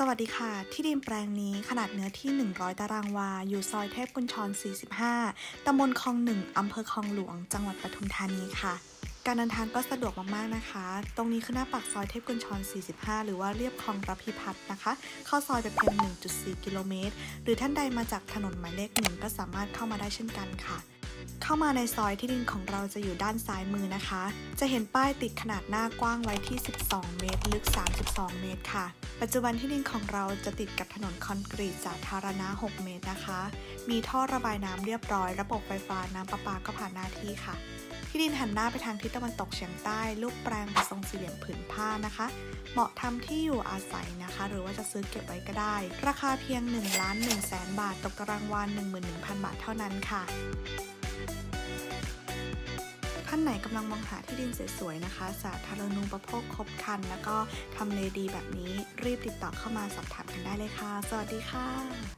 สวัสดีค่ะ ที่ดินแปลงนี้ขนาดเนื้อที่ 100 ตารางวา อยู่ซอยเทพกุญชร 45 ตำบลคลองหนึ่งอำเภอคลองหลวง จังหวัดปทุมธานีค่ะ การเดินทางก็สะดวกมากๆนะคะ ตรงนี้คือหน้าปากซอยเทพกุญชร 45 หรือว่าเรียบคลองระพิพัฒน์นะคะ เข้าซอยไปเพียง 1.4 กิโลเมตร หรือท่านใดมาจากถนนหมายเลขหนึ่งก็สามารถเข้ามาได้เช่นกันค่ะ เข้ามาในซอยที่ดินของเราจะอยู่ด้านซ้ายมือนะคะ จะเห็นป้ายติดขนาดหน้ากว้างไว้ที่ 12 เมตร ลึก 32 เมตรค่ะ ปัจจุบันที่ดินของเราจะติดกับถนนคอนกรีตสาธารณะ 6 เมตรนะคะ มีท่อระบายน้ำเรียบร้อย ระบบไฟฟ้าน้ำประปาก็ผ่านหน้าที่ค่ะ ที่ดินหันหน้าไปทางทิศตะวันตกเฉียงใต้ ลูกแปลงเป็นทรงสี่เหลี่ยมผืนผ้านะคะ เหมาะทำที่อยู่อาศัยนะคะ หรือว่าจะซื้อเก็บไว้ก็ได้ ราคาเพียง1ล้าน1แสนบาทตกตารางวาน11,000 บาทเท่านั้นค่ะานไหนกำลังมองหาที่ดินสวยๆนะคะ สาธารณูปโภคครบครัน แล้วก็ทำเลดีแบบนี้รีบติดต่อเข้ามาสอบถามกันได้เลยค่ะ สวัสดีค่ะ